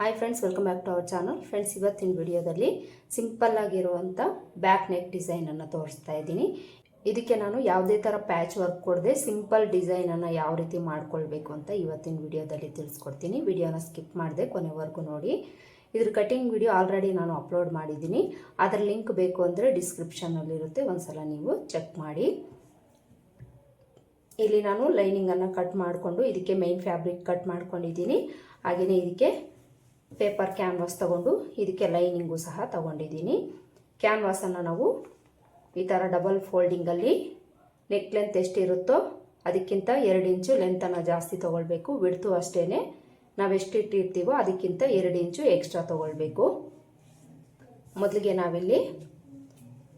Hi friends welcome back to our channel friends ಇವತ್ತಿನ ವಿಡಿಯೋದಲ್ಲಿ simple ಆಗಿರುವಂಥ ಬ್ಯಾಕ್ ನೆಕ್ ಡಿಸೈನನ್ನು ತೋರಿಸ್ತಾ ಇದ್ದೀನಿ. ಇದಕ್ಕೆ ನಾನು ಯಾವುದೇ ಥರ ಪ್ಯಾಚ್ ವರ್ಕ್ ಕೊಡದೆ ಸಿಂಪಲ್ ಡಿಸೈನನ್ನು ಯಾವ ರೀತಿ ಮಾಡ್ಕೊಳ್ಬೇಕು ಅಂತ ಇವತ್ತಿನ ವಿಡಿಯೋದಲ್ಲಿ ತಿಳಿಸ್ಕೊಡ್ತೀನಿ. ವಿಡಿಯೋನ ಸ್ಕಿಪ್ ಮಾಡಿದೆ ಕೊನೆವರೆಗೂ ನೋಡಿ. ಇದ್ರ ಕಟಿಂಗ್ ವಿಡಿಯೋ ಆಲ್ರೆಡಿ ನಾನು ಅಪ್ಲೋಡ್ ಮಾಡಿದ್ದೀನಿ. ಅದರ ಲಿಂಕ್ ಬೇಕು ಅಂದರೆ ಡಿಸ್ಕ್ರಿಪ್ಷನಲ್ಲಿರುತ್ತೆ ಒಂದ್ಸಲ ನೀವು ಚೆಕ್ ಮಾಡಿ. ಇಲ್ಲಿ ನಾನು ಲೈನಿಂಗನ್ನು ಕಟ್ ಮಾಡಿಕೊಂಡು ಇದಕ್ಕೆ ಮೈನ್ ಫ್ಯಾಬ್ರಿಕ್ ಕಟ್ ಮಾಡ್ಕೊಂಡಿದ್ದೀನಿ. ಹಾಗೆಯೇ ಇದಕ್ಕೆ ಪೇಪರ್ ಕ್ಯಾನ್ವಾಸ್ ತಗೊಂಡು ಇದಕ್ಕೆ ಲೈನಿಂಗು ಸಹ ತಗೊಂಡಿದ್ದೀನಿ. ಕ್ಯಾನ್ವಾಸನ್ನು ನಾವು ಈ ಥರ ಡಬಲ್ ಫೋಲ್ಡಿಂಗಲ್ಲಿ ನೆಕ್ ಲೆಂತ್ ಎಷ್ಟಿರುತ್ತೋ ಅದಕ್ಕಿಂತ ಎರಡು ಇಂಚು ಲೆಂತನ್ನು ಜಾಸ್ತಿ ತೊಗೊಳ್ಬೇಕು. ಬಿಡ್ತು ಅಷ್ಟೇ ನಾವು ಎಷ್ಟು ಇಟ್ಟಿರ್ತೀವೋ ಅದಕ್ಕಿಂತ ಎರಡು ಇಂಚು ಎಕ್ಸ್ಟ್ರಾ ತೊಗೊಳ್ಬೇಕು. ಮೊದಲಿಗೆ ನಾವಿಲ್ಲಿ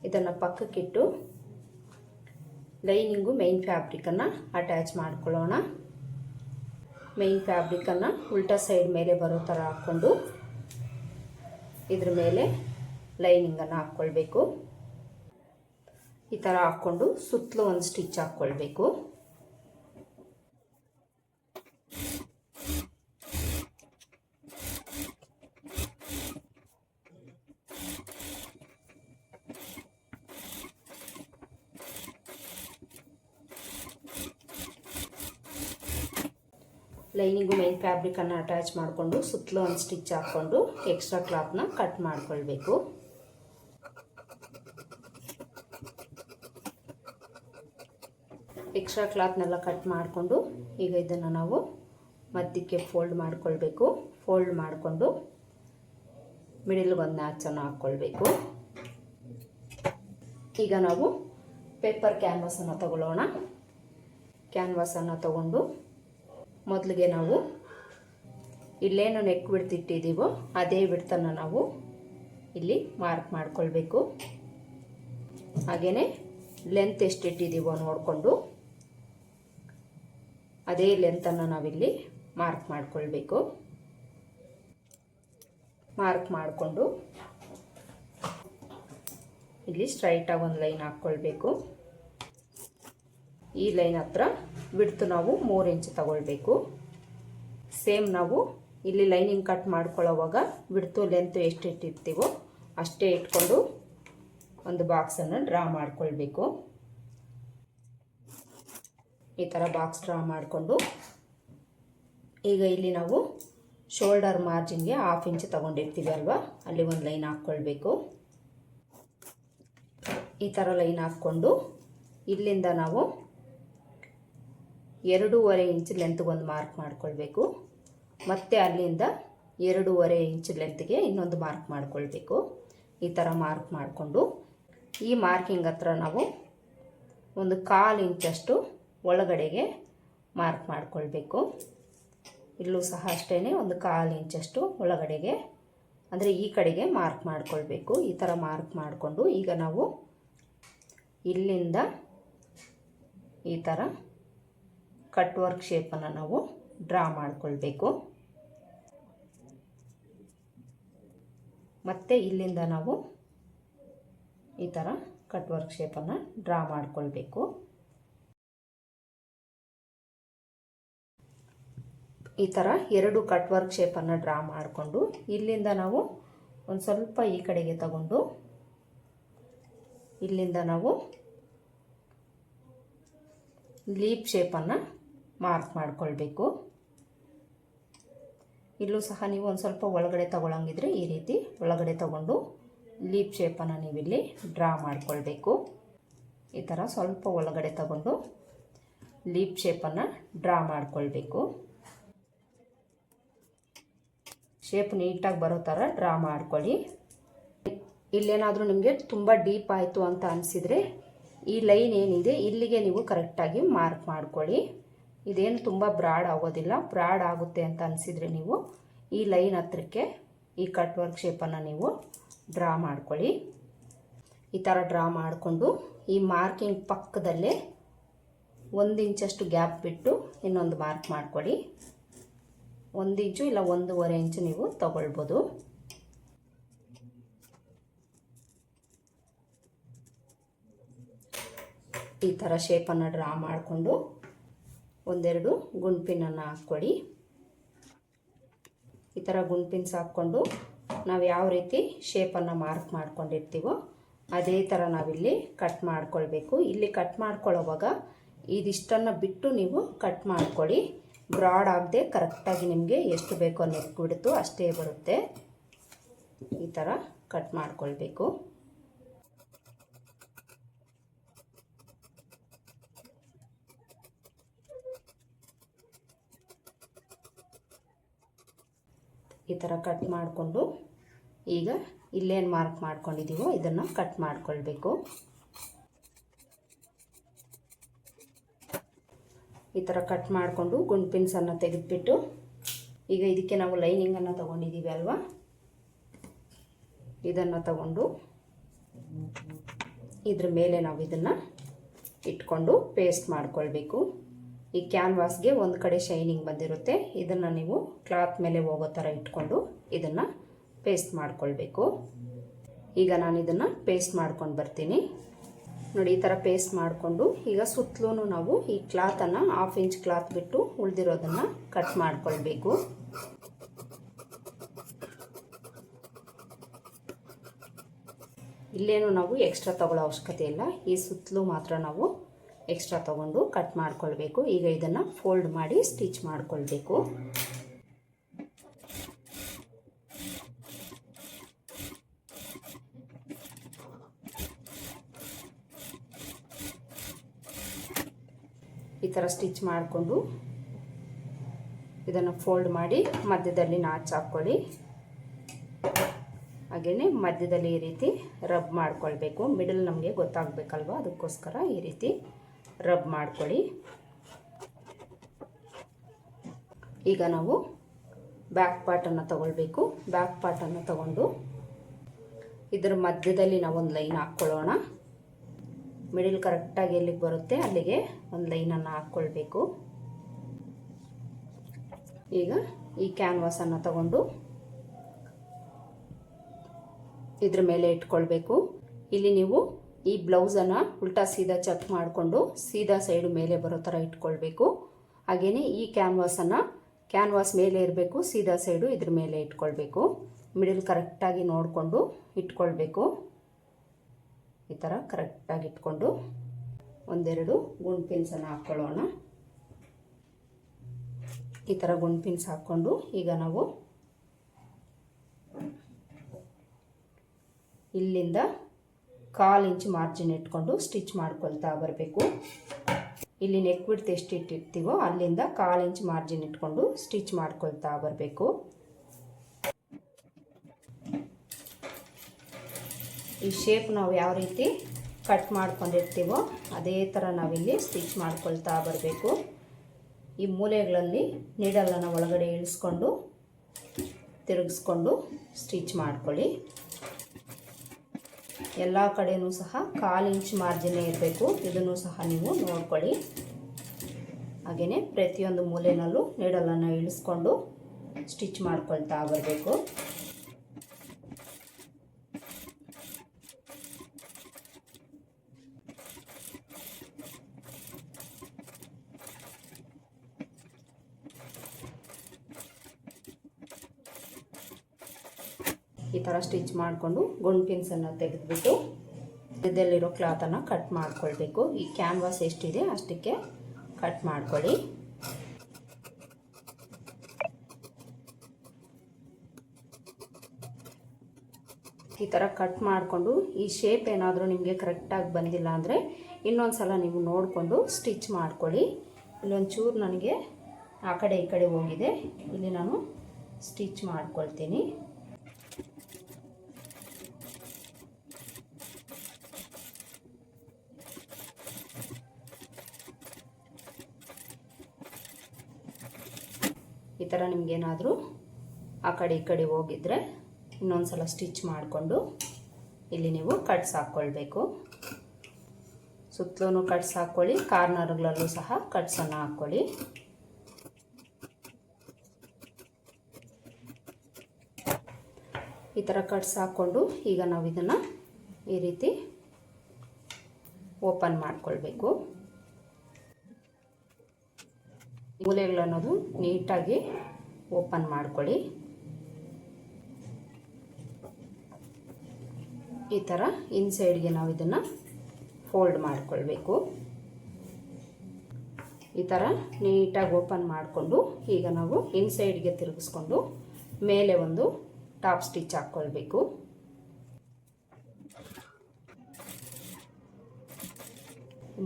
ಇದನ್ನು ಪಕ್ಕಕ್ಕಿಟ್ಟು ಲೈನಿಂಗು ಮೈನ್ ಫ್ಯಾಬ್ರಿಕನ್ನು ಅಟ್ಯಾಚ್ ಮಾಡ್ಕೊಳ್ಳೋಣ. ಮೈನ್ ಫ್ಯಾಬ್ರಿಕನ್ನು ಉಲ್ಟಾ ಸೈಡ್ ಮೇಲೆ ಬರೋ ಥರ ಹಾಕ್ಕೊಂಡು ಇದ್ರ ಮೇಲೆ ಲೈನಿಂಗನ್ನು ಹಾಕ್ಕೊಳ್ಬೇಕು. ಈ ಥರ ಹಾಕ್ಕೊಂಡು ಸುತ್ತಲೂ ಒಂದು ಸ್ಟಿಚ್ ಹಾಕ್ಕೊಳ್ಬೇಕು. ಲೈನಿಂಗು ಮೈನ್ ಫ್ಯಾಬ್ರಿಕನ್ನು ಅಟ್ಯಾಚ್ ಮಾಡಿಕೊಂಡು ಸುತ್ತಲೂ ಒಂದು ಸ್ಟಿಚ್ ಹಾಕ್ಕೊಂಡು ಎಕ್ಸ್ಟ್ರಾ ಕ್ಲಾತ್ನ ಕಟ್ ಮಾಡಿಕೊಳ್ಬೇಕು. ಎಕ್ಸ್ಟ್ರಾ ಕ್ಲಾತ್ನೆಲ್ಲ ಕಟ್ ಮಾಡಿಕೊಂಡು ಈಗ ಇದನ್ನು ನಾವು ಮಧ್ಯಕ್ಕೆ ಫೋಲ್ಡ್ ಮಾಡಿಕೊಳ್ಬೇಕು. ಫೋಲ್ಡ್ ಮಾಡಿಕೊಂಡು ಮಿಡಿಲ್ಗೆ ಒಂದು ನ್ಯಾಚನ್ನು ಹಾಕ್ಕೊಳ್ಬೇಕು. ಈಗ ನಾವು ಪೇಪರ್ ಕ್ಯಾನ್ವಾಸನ್ನು ತಗೊಳ್ಳೋಣ. ಕ್ಯಾನ್ವಾಸನ್ನು ತಗೊಂಡು ಮೊದಲಿಗೆ ನಾವು ಇಲ್ಲೇನು ನೆಕ್ ಬಿಡ್ತಿಟ್ಟಿದ್ದೀವೋ ಅದೇ ಬಿಡ್ತನ ನಾವು ಇಲ್ಲಿ ಮಾರ್ಕ್ ಮಾಡ್ಕೊಳ್ಬೇಕು. ಹಾಗೆಯೇ ಲೆಂತ್ ಎಷ್ಟಿಟ್ಟಿದ್ದೀವೋ ನೋಡಿಕೊಂಡು ಅದೇ ಲೆಂತನ್ನು ನಾವಿಲ್ಲಿ ಮಾರ್ಕ್ ಮಾಡ್ಕೊಳ್ಬೇಕು. ಮಾರ್ಕ್ ಮಾಡಿಕೊಂಡು ಇಲ್ಲಿ ಸ್ಟ್ರೈಟಾಗಿ ಒಂದು ಲೈನ್ ಹಾಕ್ಕೊಳ್ಬೇಕು. ಈ ಲೈನ್ ಹತ್ರ ಬಿಡ್ತು ನಾವು ಮೂರು ಇಂಚ್ ತಗೊಳ್ಬೇಕು. ಸೇಮ್ ನಾವು ಇಲ್ಲಿ ಲೈನಿಂಗ್ ಕಟ್ ಮಾಡ್ಕೊಳ್ಳೋವಾಗ ಬಿಡ್ತು ಲೆಂತ್ ಎಷ್ಟು ಇಟ್ಟಿರ್ತೀವೋ ಅಷ್ಟೇ ಇಟ್ಕೊಂಡು ಒಂದು ಬಾಕ್ಸನ್ನು ಡ್ರಾ ಮಾಡ್ಕೊಳ್ಬೇಕು. ಈ ಥರ ಬಾಕ್ಸ್ ಡ್ರಾ ಮಾಡಿಕೊಂಡು ಈಗ ಇಲ್ಲಿ ನಾವು ಶೋಲ್ಡರ್ ಮಾರ್ಜಿನ್ಗೆ ಹಾಫ್ ಇಂಚ್ ತಗೊಂಡಿರ್ತೀವಿ ಅಲ್ವಾ? ಅಲ್ಲಿ ಒಂದು ಲೈನ್ ಹಾಕ್ಕೊಳ್ಬೇಕು. ಈ ಥರ ಲೈನ್ ಹಾಕ್ಕೊಂಡು ಇಲ್ಲಿಂದ ನಾವು ಎರಡೂವರೆ ಇಂಚ್ ಲೆಂತ್ಗೆ ಒಂದು ಮಾರ್ಕ್ ಮಾಡ್ಕೊಳ್ಬೇಕು. ಮತ್ತು ಅಲ್ಲಿಂದ ಎರಡೂವರೆ ಇಂಚ್ ಲೆಂತ್ಗೆ ಇನ್ನೊಂದು ಮಾರ್ಕ್ ಮಾಡ್ಕೊಳ್ಬೇಕು. ಈ ಥರ ಮಾರ್ಕ್ ಮಾಡಿಕೊಂಡು ಈ ಮಾರ್ಕಿಂಗ್ ಹತ್ರ ನಾವು ಒಂದು ಕಾಲು ಇಂಚಷ್ಟು ಒಳಗಡೆಗೆ ಮಾರ್ಕ್ ಮಾಡಿಕೊಳ್ಬೇಕು. ಇಲ್ಲೂ ಸಹ ಅಷ್ಟೇ ಒಂದು ಕಾಲು ಇಂಚಷ್ಟು ಒಳಗಡೆಗೆ, ಅಂದರೆ ಈ ಕಡೆಗೆ ಮಾರ್ಕ್ ಮಾಡಿಕೊಳ್ಬೇಕು. ಈ ಥರ ಮಾರ್ಕ್ ಮಾಡಿಕೊಂಡು ಈಗ ನಾವು ಇಲ್ಲಿಂದ ಈ ಥರ ಕಟ್ ವರ್ಕ್ ಶೇಪನ್ನು ನಾವು ಡ್ರಾ ಮಾಡಿಕೊಳ್ಬೇಕು. ಮತ್ತು ಇಲ್ಲಿಂದ ನಾವು ಈ ಥರ ಕಟ್ ವರ್ಕ್ ಶೇಪನ್ನು ಡ್ರಾ ಮಾಡಿಕೊಳ್ಬೇಕು. ಈ ಥರ ಎರಡು ಕಟ್ ವರ್ಕ್ ಶೇಪನ್ನು ಡ್ರಾ ಮಾಡಿಕೊಂಡು ಇಲ್ಲಿಂದ ನಾವು ಒಂದು ಸ್ವಲ್ಪ ಈ ಕಡೆಗೆ ತಗೊಂಡು ಇಲ್ಲಿಂದ ನಾವು ಲೀಪ್ ಶೇಪನ್ನು ಮಾರ್ಕ್ ಮಾಡಿಕೊಳ್ಬೇಕು. ಇಲ್ಲೂ ಸಹ ನೀವು ಒಂದು ಸ್ವಲ್ಪ ಒಳಗಡೆ ತಗೊಳಂಗಿದ್ರೆ ಈ ರೀತಿ ಒಳಗಡೆ ತಗೊಂಡು ಲೀಪ್ ಶೇಪನ್ನು ನೀವಿಲ್ಲಿ ಡ್ರಾ ಮಾಡಿಕೊಳ್ಬೇಕು. ಈ ಥರ ಸ್ವಲ್ಪ ಒಳಗಡೆ ತಗೊಂಡು ಲೀಪ್ ಶೇಪನ್ನು ಡ್ರಾ ಮಾಡಿಕೊಳ್ಬೇಕು. ಶೇಪ್ ನೀಟಾಗಿ ಬರೋ ಥರ ಡ್ರಾ ಮಾಡ್ಕೊಳ್ಳಿ. ಇಲ್ಲೇನಾದರೂ ನಿಮಗೆ ತುಂಬ ಡೀಪ್ ಆಯಿತು ಅಂತ ಅನಿಸಿದರೆ ಈ ಲೈನ್ ಏನಿದೆ ಇಲ್ಲಿಗೆ ನೀವು ಕರೆಕ್ಟಾಗಿ ಮಾರ್ಕ್ ಮಾಡ್ಕೊಳ್ಳಿ. ಇದೇನು ತುಂಬ ಬ್ರಾಡ್ ಆಗೋದಿಲ್ಲ. ಬ್ರಾಡ್ ಆಗುತ್ತೆ ಅಂತ ಅನಿಸಿದರೆ ನೀವು ಈ ಲೈನ್ ಹತ್ರಕ್ಕೆ ಈ ಕಟ್ ವರ್ಕ್ ಶೇಪನ್ನು ನೀವು ಡ್ರಾ ಮಾಡ್ಕೊಳ್ಳಿ. ಈ ಥರ ಡ್ರಾ ಮಾಡಿಕೊಂಡು ಈ ಮಾರ್ಕಿಂಗ್ ಪಕ್ಕದಲ್ಲೇ ಒಂದು ಇಂಚಷ್ಟು ಗ್ಯಾಪ್ ಬಿಟ್ಟು ಇನ್ನೊಂದು ಮಾರ್ಕ್ ಮಾಡ್ಕೊಳ್ಳಿ. ಒಂದು ಇಂಚು ಇಲ್ಲ ಒಂದೂವರೆ ಇಂಚು ನೀವು ತಗೊಳ್ಬೋದು. ಈ ಥರ ಶೇಪನ್ನು ಡ್ರಾ ಮಾಡಿಕೊಂಡು ಒಂದೆರಡು ಗುಂಡ್ಪಿನನ್ನು ಹಾಕ್ಕೊಡಿ. ಈ ಥರ ಗುಂಡ್ಪಿನ್ಸ್ ಹಾಕ್ಕೊಂಡು ನಾವು ಯಾವ ರೀತಿ ಶೇಪನ್ನು ಮಾರ್ಕ್ ಮಾಡ್ಕೊಂಡಿರ್ತೀವೋ ಅದೇ ಥರ ನಾವಿಲ್ಲಿ ಕಟ್ ಮಾಡ್ಕೊಳ್ಬೇಕು. ಇಲ್ಲಿ ಕಟ್ ಮಾಡ್ಕೊಳ್ಳೋವಾಗ ಇದಿಷ್ಟನ್ನು ಬಿಟ್ಟು ನೀವು ಕಟ್ ಮಾಡ್ಕೊಳ್ಳಿ ಬ್ರಾಡ್ ಆಗದೆ ಕರೆಕ್ಟಾಗಿ ನಿಮಗೆ ಎಷ್ಟು ಬೇಕೋ ನೆಕ್ ಬಿಡ್ತು ಅಷ್ಟೇ ಬರುತ್ತೆ. ಈ ಥರ ಕಟ್ ಮಾಡ್ಕೊಳ್ಬೇಕು. ಥರ ಕಟ್ ಮಾಡಿಕೊಂಡು ಈಗ ಇಲ್ಲೇನು ಮಾರ್ಕ್ ಮಾಡ್ಕೊಂಡಿದ್ದೀವೋ ಇದನ್ನು ಕಟ್ ಮಾಡಿಕೊಳ್ಬೇಕು. ಈ ಥರ ಕಟ್ ಮಾಡಿಕೊಂಡು ಗುಂಡ್ ಪಿನ್ಸನ್ನು ತೆಗೆದುಬಿಟ್ಟು ಈಗ ಇದಕ್ಕೆ ನಾವು ಲೈನಿಂಗನ್ನು ತೊಗೊಂಡಿದ್ದೀವಿ ಅಲ್ವಾ? ಇದನ್ನು ತಗೊಂಡು ಇದ್ರ ಮೇಲೆ ನಾವು ಇದನ್ನು ಇಟ್ಕೊಂಡು ಪೇಸ್ಟ್ ಮಾಡ್ಕೊಳ್ಬೇಕು. ಈ ಕ್ಯಾನ್ವಾಸ್ಗೆ ಒಂದು ಕಡೆ ಶೈನಿಂಗ್ ಬಂದಿರುತ್ತೆ. ಇದನ್ನು ನೀವು ಕ್ಲಾತ್ ಮೇಲೆ ಹೋಗೋ ಥರ ಇಟ್ಕೊಂಡು ಇದನ್ನು ಪೇಸ್ಟ್ ಮಾಡ್ಕೊಳ್ಬೇಕು. ಈಗ ನಾನು ಇದನ್ನು ಪೇಸ್ಟ್ ಮಾಡ್ಕೊಂಡು ಬರ್ತೀನಿ. ನೋಡಿ, ಈ ಥರ ಪೇಸ್ಟ್ ಮಾಡಿಕೊಂಡು ಈಗ ಸುತ್ತಲೂ ನಾವು ಈ ಕ್ಲಾತನ್ನು ಹಾಫ್ ಇಂಚ್ ಕ್ಲಾತ್ ಬಿಟ್ಟು ಉಳಿದಿರೋದನ್ನು ಕಟ್ ಮಾಡಿಕೊಳ್ಬೇಕು. ಇಲ್ಲೇನು ನಾವು ಎಕ್ಸ್ಟ್ರಾ ತಗೊಳ್ಳೋ ಅವಶ್ಯಕತೆ ಇಲ್ಲ. ಈ ಸುತ್ತಲೂ ಮಾತ್ರ ನಾವು ಎಕ್ಸ್ಟ್ರಾ ತಗೊಂಡು ಕಟ್ ಮಾಡ್ಕೊಳ್ಬೇಕು. ಈಗ ಇದನ್ನು ಫೋಲ್ಡ್ ಮಾಡಿ ಸ್ಟಿಚ್ ಮಾಡ್ಕೊಳ್ಬೇಕು. ಈ ಥರ ಸ್ಟಿಚ್ ಮಾಡಿಕೊಂಡು ಇದನ್ನು ಫೋಲ್ಡ್ ಮಾಡಿ ಮಧ್ಯದಲ್ಲಿ ನಾಚ್ ಹಾಕ್ಕೊಳ್ಳಿ. ಹಾಗೆಯೇ ಮಧ್ಯದಲ್ಲಿ ಈ ರೀತಿ ರಬ್ ಮಾಡ್ಕೊಳ್ಬೇಕು. ಮಿಡಲ್ ನಮಗೆ ಗೊತ್ತಾಗಬೇಕಲ್ವ? ಅದಕ್ಕೋಸ್ಕರ ಈ ರೀತಿ ರಬ್ ಮಾಡ್ಕೊಳ್ಳಿ. ಈಗ ನಾವು ಬ್ಯಾಕ್ ಪಾರ್ಟನ್ನು ತಗೊಳ್ಬೇಕು. ಬ್ಯಾಕ್ ಪಾರ್ಟನ್ನು ತಗೊಂಡು ಇದರ ಮಧ್ಯದಲ್ಲಿ ನಾವೊಂದು ಲೈನ್ ಹಾಕ್ಕೊಳ್ಳೋಣ. ಮಿಡಿಲ್ ಕರೆಕ್ಟಾಗಿ ಎಲ್ಲಿಗೆ ಬರುತ್ತೆ ಅಲ್ಲಿಗೆ ಒಂದು ಲೈನನ್ನು ಹಾಕ್ಕೊಳ್ಬೇಕು. ಈಗ ಈ ಕ್ಯಾನ್ವಾಸನ್ನು ತಗೊಂಡು ಇದ್ರ ಮೇಲೆ ಇಟ್ಕೊಳ್ಬೇಕು. ಇಲ್ಲಿ ನೀವು ಈ ಬ್ಲೌಸನ್ನು ಉಲ್ಟಾ ಸೀದಾ ಚೆಕ್ ಮಾಡಿಕೊಂಡು ಸೀದಾ ಸೈಡು ಮೇಲೆ ಬರೋ ಥರ ಇಟ್ಕೊಳ್ಬೇಕು. ಹಾಗೆಯೇ ಈ ಕ್ಯಾನ್ವಾಸನ್ನು ಕ್ಯಾನ್ವಾಸ್ ಮೇಲೆ ಇರಬೇಕು, ಸೀದಾ ಸೈಡು ಇದ್ರ ಮೇಲೆ ಇಟ್ಕೊಳ್ಬೇಕು. ಮಿಡಲ್ ಕರೆಕ್ಟಾಗಿ ನೋಡಿಕೊಂಡು ಇಟ್ಕೊಳ್ಬೇಕು. ಈ ಥರ ಕರೆಕ್ಟಾಗಿ ಇಟ್ಕೊಂಡು ಒಂದೆರಡು ಗುಂಡ್ ಪಿನ್ಸನ್ನು ಹಾಕ್ಕೊಳ್ಳೋಣ. ಈ ಥರ ಗುಂಡ್ ಪಿನ್ಸ್ ಹಾಕ್ಕೊಂಡು ಈಗ ನಾವು ಇಲ್ಲಿಂದ ಕಾಲು ಇಂಚ್ ಮಾರ್ಜಿನ್ ಇಟ್ಕೊಂಡು ಸ್ಟಿಚ್ ಮಾಡ್ಕೊಳ್ತಾ ಬರಬೇಕು. ಇಲ್ಲಿ ನೆಕ್ ಬಿಡ್ತು ಎಷ್ಟು ಇಟ್ಟಿರ್ತೀವೋ ಅಲ್ಲಿಂದ ಕಾಲು ಇಂಚ್ ಮಾರ್ಜಿನ್ ಇಟ್ಕೊಂಡು ಸ್ಟಿಚ್ ಮಾಡ್ಕೊಳ್ತಾ ಬರಬೇಕು. ಈ ಶೇಪ್ ನಾವು ಯಾವ ರೀತಿ ಕಟ್ ಮಾಡ್ಕೊಂಡಿರ್ತೀವೋ ಅದೇ ಥರ ನಾವಿಲ್ಲಿ ಸ್ಟಿಚ್ ಮಾಡ್ಕೊಳ್ತಾ ಬರಬೇಕು. ಈ ಮೂಲೆಗಳಲ್ಲಿ ನೀಡಲನ್ನು ಒಳಗಡೆ ಇಳಿಸ್ಕೊಂಡು ತಿರುಗಿಸ್ಕೊಂಡು ಸ್ಟಿಚ್ ಮಾಡ್ಕೊಳ್ಳಿ. ಎಲ್ಲ ಕಡೆಯೂ ಸಹ ಕಾಲು ಇಂಚ್ ಮಾರ್ಜಿನೇ ಇರಬೇಕು. ಇದನ್ನು ಸಹ ನೀವು ನೋಡ್ಕೊಳ್ಳಿ. ಹಾಗೆಯೇ ಪ್ರತಿಯೊಂದು ಮೂಲೆಯಲ್ಲೂ ನೀಡಲನ್ನು ಇಳಿಸ್ಕೊಂಡು ಸ್ಟಿಚ್ ಮಾಡ್ಕೊಳ್ತಾ ಬರಬೇಕು ಈ ಥರ ಸ್ಟಿಚ್ ಮಾಡಿಕೊಂಡು ಗುಂಡ್ ಪಿನ್ಸನ್ನು ತೆಗೆದುಬಿಟ್ಟು ಇದರಲ್ಲಿರೋ ಕ್ಲಾತನ್ನು ಕಟ್ ಮಾಡ್ಕೊಳ್ಬೇಕು. ಈ ಕ್ಯಾನ್ವಾಸ್ ಎಷ್ಟಿದೆ ಅಷ್ಟಕ್ಕೆ ಕಟ್ ಮಾಡ್ಕೊಳ್ಳಿ. ಈ ಥರ ಕಟ್ ಮಾಡಿಕೊಂಡು ಈ ಶೇಪ್ ಏನಾದರೂ ನಿಮಗೆ ಕರೆಕ್ಟಾಗಿ ಬಂದಿಲ್ಲ ಅಂದರೆ ಇನ್ನೊಂದು ಸಲ ನೀವು ನೋಡಿಕೊಂಡು ಸ್ಟಿಚ್ ಮಾಡ್ಕೊಳ್ಳಿ. ಇಲ್ಲೊಂದು ಚೂರು ನನಗೆ ಆ ಕಡೆ ಈ ಕಡೆ ಹೋಗಿದೆ. ಇಲ್ಲಿ ನಾನು ಸ್ಟಿಚ್ ಮಾಡ್ಕೊಳ್ತೀನಿ. ಥರ ನಿಮಗೇನಾದರೂ ಆ ಕಡೆ ಈ ಕಡೆ ಹೋಗಿದ್ರೆ ಇನ್ನೊಂದು ಸಲ ಸ್ಟಿಚ್ ಮಾಡಿಕೊಂಡು ಇಲ್ಲಿ ನೀವು ಕಟ್ಸ್ ಹಾಕ್ಕೊಳ್ಬೇಕು. ಸುತ್ತಲೂ ಕಟ್ಸ್ ಹಾಕ್ಕೊಳ್ಳಿ, ಕಾರ್ನರ್ಗಳಲ್ಲೂ ಸಹ ಕಟ್ಸನ್ನು ಹಾಕ್ಕೊಳ್ಳಿ. ಈ ಥರ ಕಟ್ಸ್ ಹಾಕ್ಕೊಂಡು ಈಗ ನಾವು ಇದನ್ನು ಈ ರೀತಿ ಓಪನ್ ಮಾಡ್ಕೊಳ್ಬೇಕು. ಮೂಲೆಗಳನ್ನೋದು ನೀಟಾಗಿ ಓಪನ್ ಮಾಡ್ಕೊಳ್ಳಿ. ಈ ಥರ ಇನ್ಸೈಡ್ಗೆ ನಾವು ಇದನ್ನು ಫೋಲ್ಡ್ ಮಾಡಿಕೊಳ್ಬೇಕು. ಈ ಥರ ನೀಟಾಗಿ ಓಪನ್ ಮಾಡಿಕೊಂಡು ಈಗ ನಾವು ಇನ್ಸೈಡ್ಗೆ ತಿರುಗಿಸ್ಕೊಂಡು ಮೇಲೆ ಒಂದು ಟಾಪ್ ಸ್ಟಿಚ್ ಹಾಕ್ಕೊಳ್ಬೇಕು.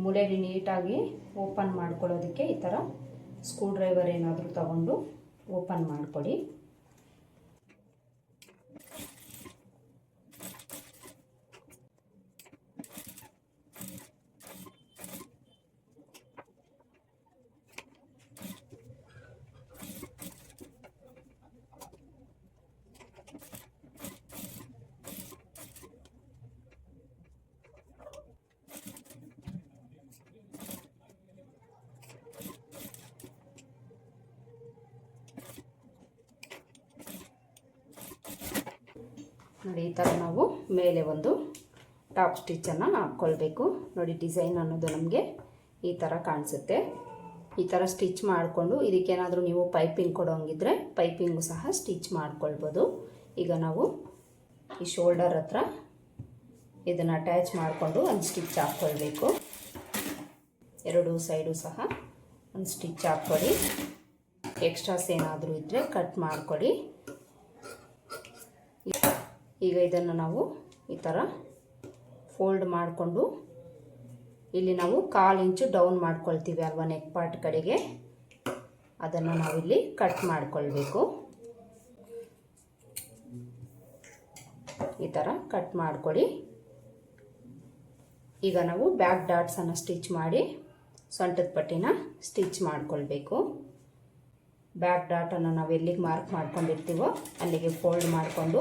ಮೂಲೆಗೆ ನೀಟಾಗಿ ಓಪನ್ ಮಾಡ್ಕೊಳ್ಳೋದಕ್ಕೆ ಈ ಥರ ಸ್ಕ್ರೂ ಡ್ರೈವರ್ ಏನಾದರೂ ತಗೊಂಡು ಓಪನ್ ಮಾಡಿಕೊಡಿ. ನೋಡಿ, ಈ ಥರ ನಾವು ಮೇಲೆ ಒಂದು ಟಾಪ್ ಸ್ಟಿಚ್ಚನ್ನು ಹಾಕ್ಕೊಳ್ಬೇಕು. ನೋಡಿ, ಡಿಸೈನ್ ಅನ್ನೋದು ನಮಗೆ ಈ ಥರ ಕಾಣಿಸುತ್ತೆ. ಈ ಥರ ಸ್ಟಿಚ್ ಮಾಡಿಕೊಂಡು ಇದಕ್ಕೇನಾದರೂ ನೀವು ಪೈಪಿಂಗ್ ಕೊಡೋಂಗಿದ್ರೆ ಪೈಪಿಂಗು ಸಹ ಸ್ಟಿಚ್ ಮಾಡ್ಕೊಳ್ಬೋದು. ಈಗ ನಾವು ಈ ಶೋಲ್ಡರ್ ಹತ್ರ ಇದನ್ನು ಅಟ್ಯಾಚ್ ಮಾಡಿಕೊಂಡು ಒಂದು ಸ್ಟಿಚ್ ಹಾಕ್ಕೊಳ್ಬೇಕು. ಎರಡು ಸೈಡು ಸಹ ಒಂದು ಸ್ಟಿಚ್ ಹಾಕ್ಕೊಳ್ಳಿ ಎಕ್ಸ್ಟ್ರಾಸ್ ಏನಾದರೂ ಇದ್ದರೆ ಕಟ್ ಮಾಡ್ಕೊಳ್ಳಿ ಈಗ ಇದನ್ನು ನಾವು ಈ ಥರ ಫೋಲ್ಡ್ ಮಾಡಿಕೊಂಡು ಇಲ್ಲಿ ನಾವು ಕಾಲು ಇಂಚು ಡೌನ್ ಮಾಡ್ಕೊಳ್ತೀವಿ ಅಲ್ವಾ ನೆಕ್ ಪಾರ್ಟ್ ಕಡೆಗೆ. ಅದನ್ನು ನಾವಿಲ್ಲಿ ಕಟ್ ಮಾಡಿಕೊಳ್ಬೇಕು. ಈ ಥರ ಕಟ್ ಮಾಡ್ಕೊಳ್ಳಿ. ಈಗ ನಾವು ಬ್ಯಾಕ್ ಡಾಟ್ಸನ್ನು ಸ್ಟಿಚ್ ಮಾಡಿ ಸೊಂಟದ ಪಟ್ಟಿನ ಸ್ಟಿಚ್ ಮಾಡಿಕೊಳ್ಬೇಕು. ಬ್ಯಾಕ್ ಡಾಟನ್ನು ನಾವು ಎಲ್ಲಿಗೆ ಮಾರ್ಕ್ ಮಾಡ್ಕೊಂಡಿರ್ತೀವೋ ಅಲ್ಲಿಗೆ ಫೋಲ್ಡ್ ಮಾಡಿಕೊಂಡು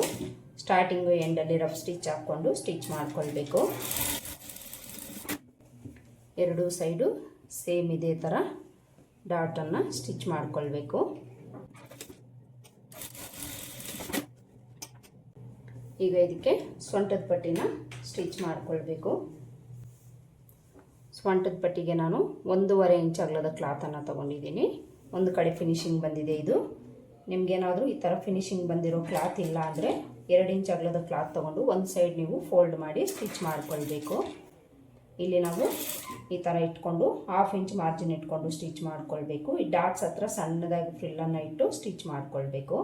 ಸ್ಟಾರ್ಟಿಂಗು ಎಂಡಲ್ಲಿ ರಫ್ ಸ್ಟಿಚ್ ಹಾಕ್ಕೊಂಡು ಸ್ಟಿಚ್ ಮಾಡ್ಕೊಳ್ಬೇಕು. ಎರಡು ಸೈಡು ಸೇಮ್ ಇದೇ ಥರ ಡಾಟನ್ನು ಸ್ಟಿಚ್ ಮಾಡ್ಕೊಳ್ಬೇಕು. ಈಗ ಇದಕ್ಕೆ ಸೊಂಟದ ಪಟ್ಟಿನ ಸ್ಟಿಚ್ ಮಾಡ್ಕೊಳ್ಬೇಕು. ಸೊಂಟದ ಪಟ್ಟಿಗೆ ನಾನು ಒಂದೂವರೆ ಇಂಚ್ ಅಗಲದ ಕ್ಲಾತನ್ನು ತೊಗೊಂಡಿದ್ದೀನಿ. ಒಂದು ಕಡೆ ಫಿನಿಶಿಂಗ್ ಬಂದಿದೆ ಇದು. ನಿಮಗೇನಾದರೂ ಈ ಥರ ಫಿನಿಶಿಂಗ್ ಬಂದಿರೋ ಕ್ಲಾತ್ ಇಲ್ಲ ಅಂದರೆ ಎರಡು ಇಂಚ್ ಅಗಲದ ಕ್ಲಾತ್ ತೊಗೊಂಡು ಒಂದು ಸೈಡ್ ನೀವು ಫೋಲ್ಡ್ ಮಾಡಿ ಸ್ಟಿಚ್ ಮಾಡ್ಕೊಳ್ಬೇಕು. ಇಲ್ಲಿ ನಾವು ಈ ಥರ ಇಟ್ಕೊಂಡು ಹಾಫ್ ಇಂಚ್ ಮಾರ್ಜಿನ್ ಇಟ್ಕೊಂಡು ಸ್ಟಿಚ್ ಮಾಡ್ಕೊಳ್ಬೇಕು. ಈ ಡಾಟ್ಸ್ ಹತ್ರ ಸಣ್ಣದಾಗಿ ಫ್ರಿಲ್ಲನ್ನು ಇಟ್ಟು ಸ್ಟಿಚ್ ಮಾಡ್ಕೊಳ್ಬೇಕು.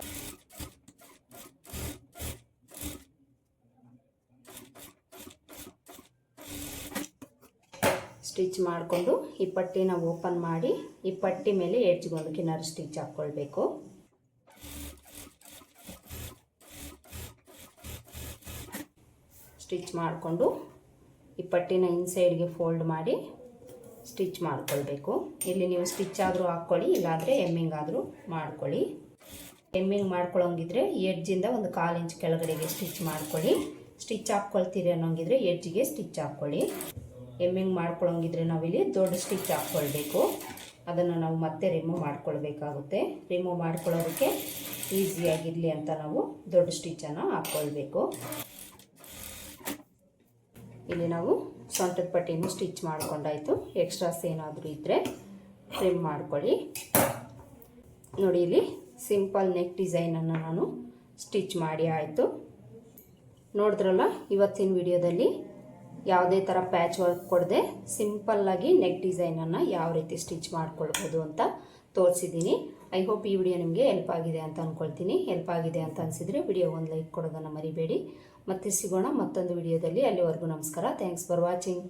ಸ್ಟಿಚ್ ಮಾಡಿಕೊಂಡು ಈ ಪಟ್ಟಿನ ಓಪನ್ ಮಾಡಿ ಈ ಪಟ್ಟಿ ಮೇಲೆ ಎಡ್ಜ್ಗೊಂದು ಕಿನ್ನರ್ ಸ್ಟಿಚ್ ಹಾಕ್ಕೊಳ್ಬೇಕು. ಸ್ಟಿಚ್ ಮಾಡಿಕೊಂಡು ಈ ಪಟ್ಟಿನ ಇನ್ಸೈಡ್ಗೆ ಫೋಲ್ಡ್ ಮಾಡಿ ಸ್ಟಿಚ್ ಮಾಡ್ಕೊಳ್ಬೇಕು. ಇಲ್ಲಿ ನೀವು ಸ್ಟಿಚ್ ಆದರೂ ಹಾಕ್ಕೊಳ್ಳಿ, ಇಲ್ಲಾಂದರೆ ಎಮ್ಮಿಂಗ್ ಆದರೂ ಮಾಡ್ಕೊಳ್ಳಿ. ಎಮ್ಮಿಂಗ್ ಮಾಡ್ಕೊಳ್ಳೋಂಗಿದ್ರೆ ಎಡ್ಜಿಂದ ಒಂದು ಕಾಲು ಇಂಚ್ ಕೆಳಗಡೆಗೆ ಸ್ಟಿಚ್ ಮಾಡ್ಕೊಳ್ಳಿ. ಸ್ಟಿಚ್ ಹಾಕ್ಕೊಳ್ತೀರಿ ಅನ್ನೋಂಗಿದ್ರೆ ಎಡ್ಜಿಗೆ ಸ್ಟಿಚ್ ಹಾಕ್ಕೊಳ್ಳಿ. ಎಮ್ಮಿಂಗ್ ಮಾಡ್ಕೊಳ್ಳೋಂಗಿದ್ರೆ ನಾವಿಲ್ಲಿ ದೊಡ್ಡ ಸ್ಟಿಚ್ ಹಾಕ್ಕೊಳ್ಬೇಕು. ಅದನ್ನು ನಾವು ಮತ್ತೆ ರಿಮೂವ್ ಮಾಡ್ಕೊಳ್ಬೇಕಾಗುತ್ತೆ. ರಿಮೂವ್ ಮಾಡ್ಕೊಳ್ಳೋದಕ್ಕೆ ಈಸಿಯಾಗಿರಲಿ ಅಂತ ನಾವು ದೊಡ್ಡ ಸ್ಟಿಚ್ಚನ್ನು ಹಾಕ್ಕೊಳ್ಬೇಕು. ಇಲ್ಲಿ ನಾವು ಸೊಂಟದ ಪಟ್ಟಿನೂ ಸ್ಟಿಚ್ ಮಾಡ್ಕೊಂಡಾಯಿತು. ಎಕ್ಸ್ಟ್ರಾಸ್ ಏನಾದರೂ ಇದ್ದರೆ ಟ್ರಿಮ್ ಮಾಡ್ಕೊಳ್ಳಿ. ನೋಡಿ ಇಲ್ಲಿ ಸಿಂಪಲ್ ನೆಕ್ ಡಿಸೈನನ್ನು ನಾನು ಸ್ಟಿಚ್ ಮಾಡಿ ಆಯಿತು. ನೋಡಿದ್ರಲ್ಲ, ಇವತ್ತಿನ ವಿಡಿಯೋದಲ್ಲಿ ಯಾವುದೇ ಥರ ಪ್ಯಾಚ್ ವರ್ಕ್ ಕೊಡದೆ ಸಿಂಪಲ್ಲಾಗಿ ನೆಕ್ ಡಿಸೈನನ್ನು ಯಾವ ರೀತಿ ಸ್ಟಿಚ್ ಮಾಡ್ಕೊಳ್ಬೋದು ಅಂತ ತೋರಿಸಿದ್ದೀನಿ. ಐ ಹೋಪ್ ಈ ವಿಡಿಯೋ ನಿಮಗೆ ಹೆಲ್ಪ್ ಆಗಿದೆ ಅಂತ ಅಂದ್ಕೊಳ್ತೀನಿ ಹೆಲ್ಪ್ ಆಗಿದೆ ಅಂತ ಅನಿಸಿದರೆ ವಿಡಿಯೋ ಒಂದು ಲೈಕ್ ಕೊಡೋದನ್ನು ಮರಿಬೇಡಿ. ಮತ್ತೆ ಸಿಗೋಣ ಮತ್ತೊಂದು ವಿಡಿಯೋದಲ್ಲಿ. ಅಲ್ಲಿವರೆಗೂ ನಮಸ್ಕಾರ. Thanks for watching